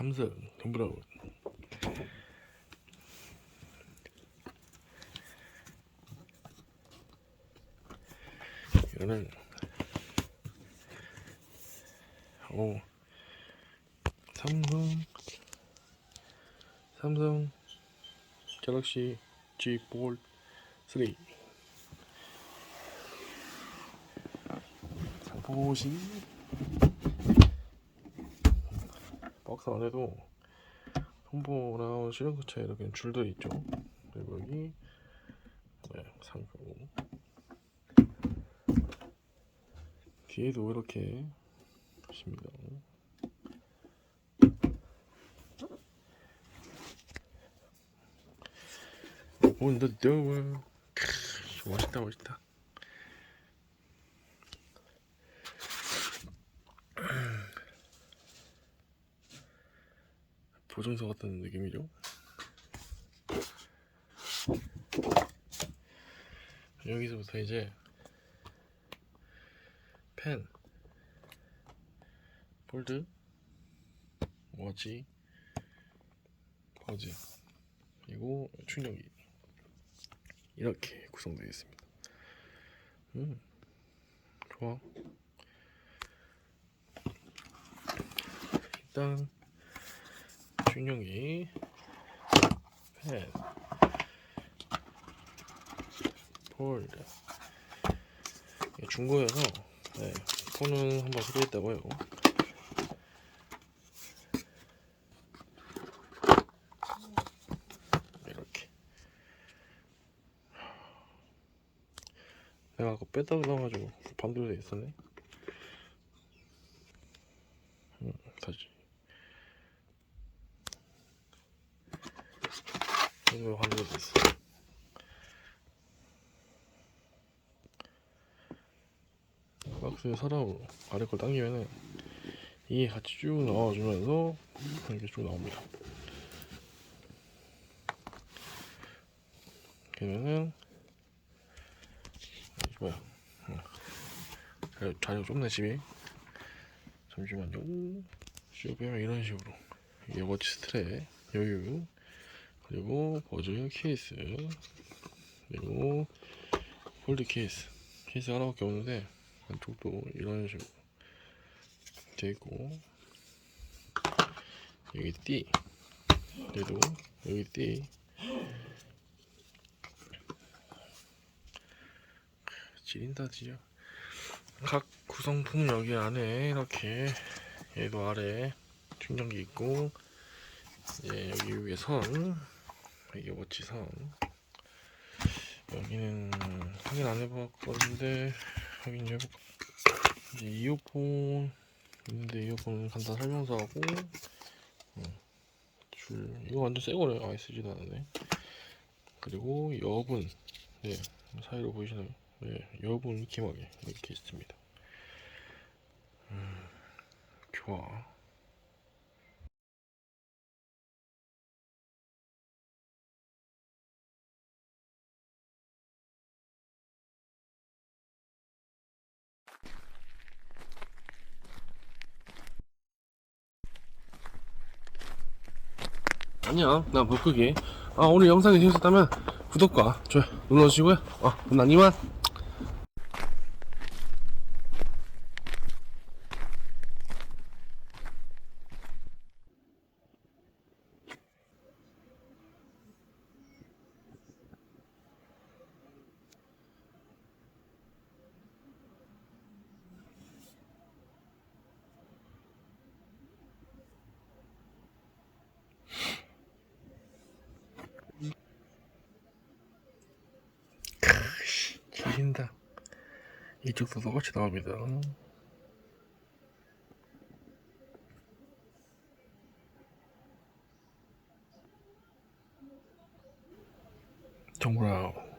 삼성 덤브라운 이거는 오 삼성 삼성 갤럭시 G 폴드 3 보시 박스 안에도 홍보랑 실행서체 이렇게 줄들이 있죠. 그리고 여기 네, 상품. 뒤에도 이렇게 있습니다. door 크, 멋있다 멋있다 보증서 같은 느낌이죠. 여기서부터 이제 펜, 폴드, 워치, 버즈, 그리고 충전기 이렇게 구성되어 있습니다. 음, 좋아. 일단 충전기 펜. 폴드 이게 중고여서 네, 폰은 한번 소개했다고요. 이렇게. 내가 아까 뺐다 그래가지고 반대로 돼 있었네 음, 다시 이거 돼 있어. 박스에 사람으로 아래 걸 당기면은 이게 같이 쭉 나와주면서 이렇게 쭉 나옵니다. 그러면은 뭐야? 응. 자료 좁네 집이. 잠시만요. 쭉 빼면 이런 식으로. 이게 워치 스트랩 여유 그리고 버즈 케이스 그리고 폴드 케이스. 케이스 하나밖에 없는데 안쪽도 이런 식으로 돼 있고 여기 띠 얘도 여기 띠. 지린다 진짜 각 구성품 여기 안에 이렇게 얘도 아래 충전기 있고 이제 여기 위에 선 이게 워치 선 여기는 확인 안 해봤는데 확인 좀 해볼까? 이제 이어폰 있는데 이어폰 간단 설명서하고 음, 줄 이거 완전 새 거네 아 쓰지도 않았네 그리고 여분. 네 사이로 보이시나요 네 여분 기막에 이렇게 있습니다. 음, 좋아 아니야. 나못 끄게 아 오늘 영상이 재밌었다면 구독과 좋아요 눌러주시고요. 아난 이만 기신다. 이쪽도 똑같이 나옵니다. 정보라